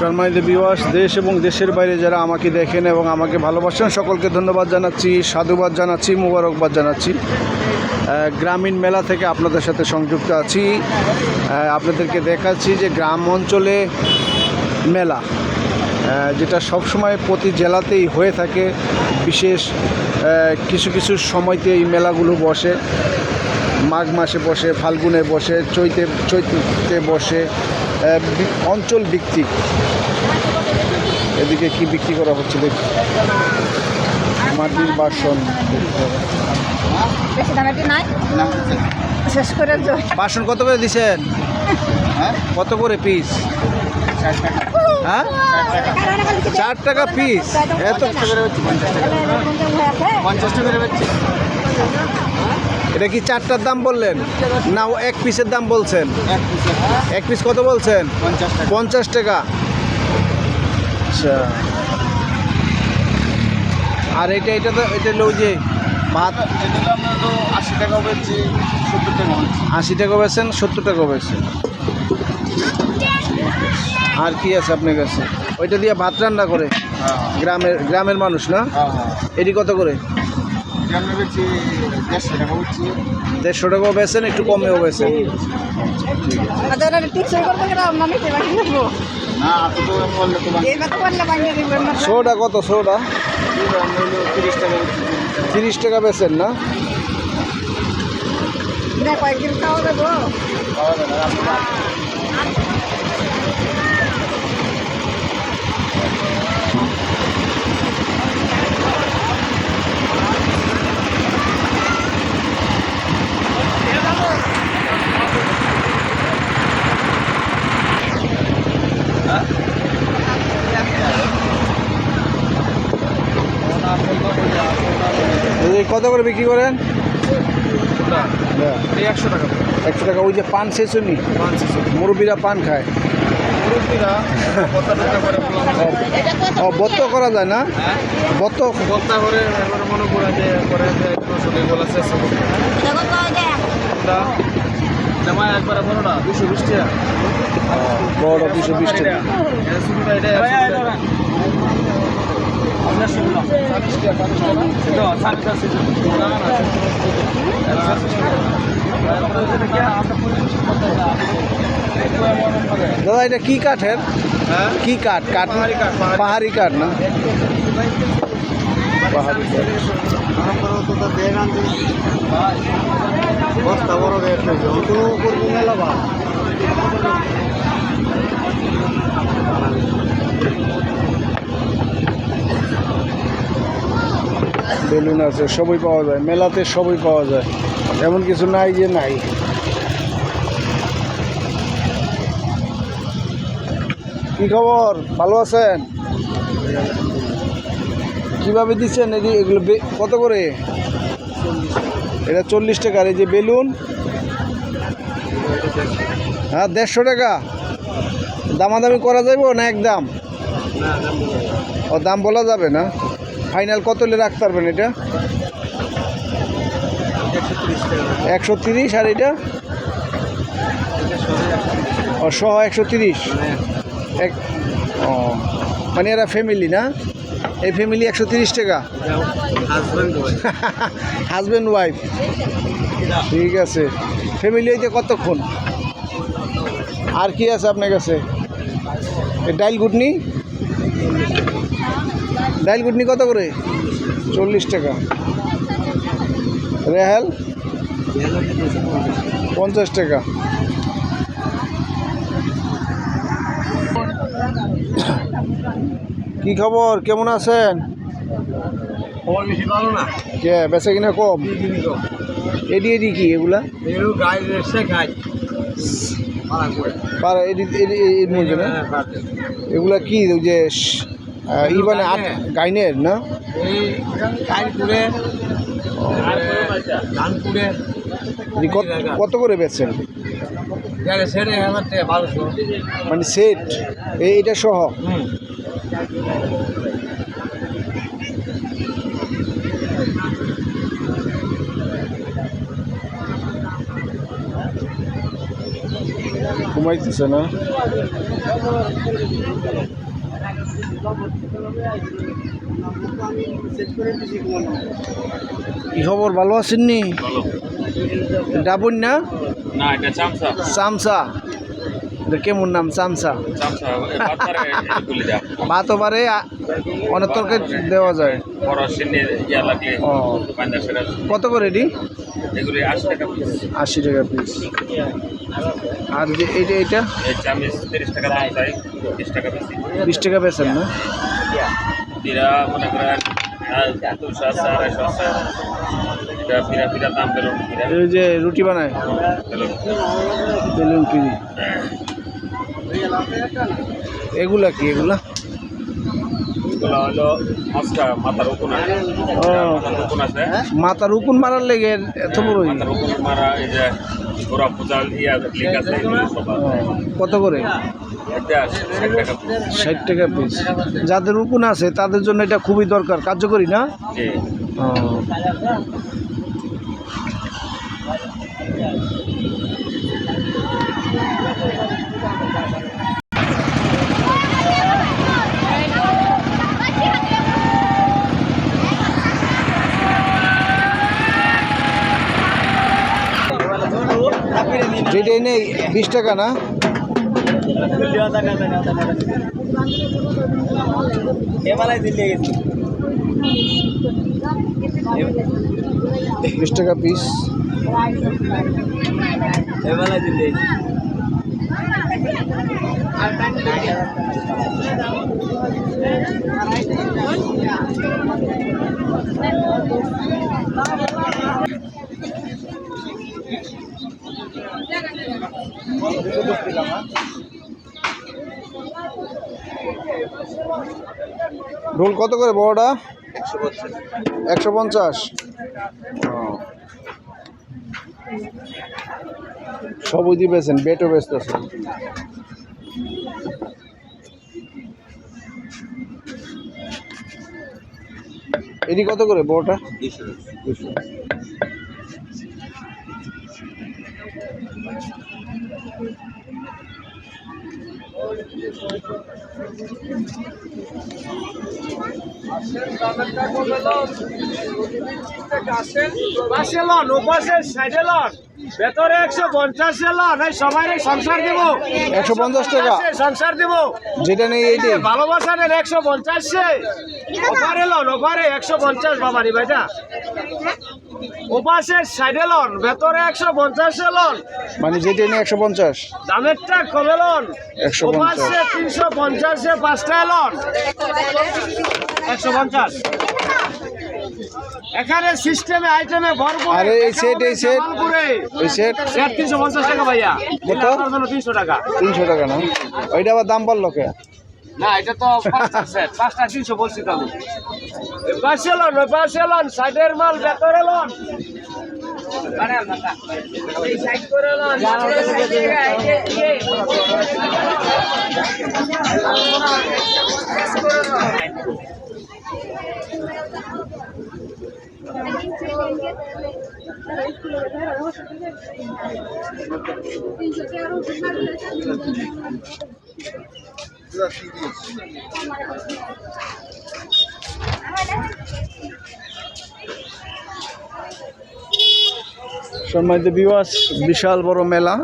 সম্মানিত বিবাস দেশ এবং দেশের বাইরে যারা আমাকে দেখেন এবং আমাকে ভালোবাসেন, সকলকে ধন্যবাদ জানাচ্ছি, সাধুবাদ জানাচ্ছি, মুবারকবাদ জানাচ্ছি। গ্রামীণ মেলা থেকে আপনাদের সাথে সংযুক্ত আছি। আপনাদেরকে দেখাচ্ছি যে গ্রাম অঞ্চলে মেলা যেটা সবসময় প্রতি জেলাতেই হয়ে থাকে। বিশেষ কিছু কিছু সময়তে এই মেলাগুলো বসে। মাঘ মাসে বসে, ফাল্গুনে বসে, চৈতে চৈতে বসে। অঞ্চল ভিত্তিক। এদিকে কি বিক্রি করা হচ্ছে দেখি। মাটির বাসন। বেশি দামের নাই? শেষ করে বাসন কত করে দিছেন? কত করে পিস হ্যাঁ? চার টাকা পিস এত পঞ্চাশ টাকা করে বেচছি এটা কি চারটার দাম বললেন? না ও এক পিসের দাম বলছেন। এক পিস কত বলছেন? পঞ্চাশ টাকা। আচ্ছা। আর এটা এটা তো এটা হলো যে ভাত। আশি টাকা বেচছি সত্তর টাকা আশি টাকা বেছেন সত্তর টাকা বেছেন আর কি আছে আপনার কাছে? ওইটা দিয়ে ভাত রান্না করে? হ্যাঁ। গ্রামের গ্রামের মানুষ না? হ্যাঁ হ্যাঁ। এটি কত করে? দেড়শো টাকাও বেছেন একটু কমেও বেছেন দিব সোডা কত হলো তিরিশ টাকা তিরিশ টাকা বেছেন না? না কয়েকদিন খাওয়া দেবো। কত করে বিক্রি করেন একশো টাকা একশো টাকা ওই যে পান শেষুনি পাঁচ মুরব্বীরা পান খায় ও বত্ত করা যায় না বত্ত করে একবার মনে করে যে করে শেষ দুশো বিশ টাকা বড় দুশো বিশ টাকা দাদা এটা কি কাঠের? হ্যাঁ? কি কাঠ? কাঠ পাহাড়ি কাঠ, না? পাহাড়ি কাঠ। বস্তা বড় রেট হয়েছে কোনো করবি মেলা বা বেলুন আছে, সবই পাওয়া যায়। মেলাতে সবই পাওয়া যায়। এমন কিছু নাই যে নাই। কি খবর? ভালো আছেন? কীভাবে দিচ্ছেন? এদি এগুলো কত করে? এটা চল্লিশ টাকার এই যে বেলুন? হ্যাঁ দেড়শো টাকা। দামাদামি করা যাইব না একদম? ও, দাম বলা যাবে না। ফাইনাল কত হলে রাখতে পারবেন এটা? একশো তিরিশ আর এটা? ও, সহ একশো তিরিশ? এক, ও মানে এরা ফ্যামিলি না? এই ফ্যামিলি একশো তিরিশ টাকা? হাজব্যান্ড ওয়াইফ ঠিক আছে। ফ্যামিলি হইতে কতক্ষণ? আর কি আছে আপনার কাছে? ডাইল গুটনি ডাইল গুটনি কত করে? চল্লিশ টাকা। রেহাল? পঞ্চাশ টাকা। কি খবর? কেমন আছেন? খবর বেশি ভালো না। কে বেচা কিনা কম? এডি এডি কি এগুলা? এগুলো না? এগুলা কি ওই যে স- ই মানে আট গাইনের না? কত কত করে বেচছেন? মানে সেট? এইটা সহ? ঘুমাইতেছে না। কি খবর? ভালো আছেন নি? ডাবুন না? চামচা। কেমন নাম? চামচা। ভাত ওবারে আ- অনেক তরকারি দেওয়া যায়। ও। কত করে এটি? আশি টাকা পিস আর যে এইটা এইটা? বেশি টাকা বেছেন না? এই যে রুটি বানায়? বেলুন। পিড়ি এগুলা কি এগুলা? মাথার উকুন উকুন মারার লেগে এত বড়। কত করে? ষাট টাকা ষাট টাকা পিস যাদের উকুন আছে তাদের জন্য এটা খুবই দরকার কার্যকরী না? জি ও। যেটা নেই বিশ টাকা না বিশ টাকা পিস রোল কত করে বড়টা? একশো পঞ্চাশ। সব ওই দিয়ে বেছেন বেটও বেচতেছেন এটি কত করে বড়টা? দুশো পাশে লন ওপাশে সাইডে লন। ভেতরে একশো পঞ্চাশ লন এই সবাই সংসার দেব। একশো পঞ্চাশ টাকা? সংসার দেব। যেটা নেই এইটি ভালোবাসানের একশো পঞ্চাশ। ওপারে লন ওপারে একশো পঞ্চাশ বাবারি ভাইটা ওপাশে সাইডে লন ভেতরে একশো পঞ্চাশ লন মানে যেটা নেই একশো পঞ্চাশ। দামেরটা কমে লন 150 ওপাশে তিনশো পঞ্চাশে পাঁচটা লন একশো পঞ্চাশ। এখানে সিস্টেমে আইটেমে ভরপুর আরে এই set, এই। করে। এই সেট সেট তিনশো পঞ্চাশ টাকা ভাইয়া। কত? আপনার জন্য তিনশো টাকা। তিনশো টাকা না? ওইটা আবার দাম বাড়লো কে? না এটা তো পাঁচটা সেট পাঁচটা তিনশো বলছি তো আমি। পাশে লন ওই পাশে সাইডের মাল ভেতরে লন এই সাইড করে লন। সম্মানিত বিবাস বিশাল বড় মেলা।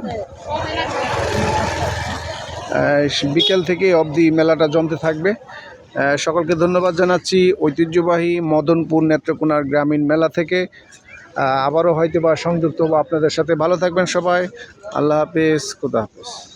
বিকেল থেকে অবধি মেলাটা জমতে থাকবে। সকলকে ধন্যবাদ জানাচ্ছি। ঐতিহ্যবাহী মদনপুর নেত্রকোনার গ্রামীণ মেলা থেকে। আবারও হয়তো বা সংযুক্ত হব আপনাদের সাথে। ভালো থাকবেন সবাই। আল্লাহ হাফেজ। খুদা হাফেজ।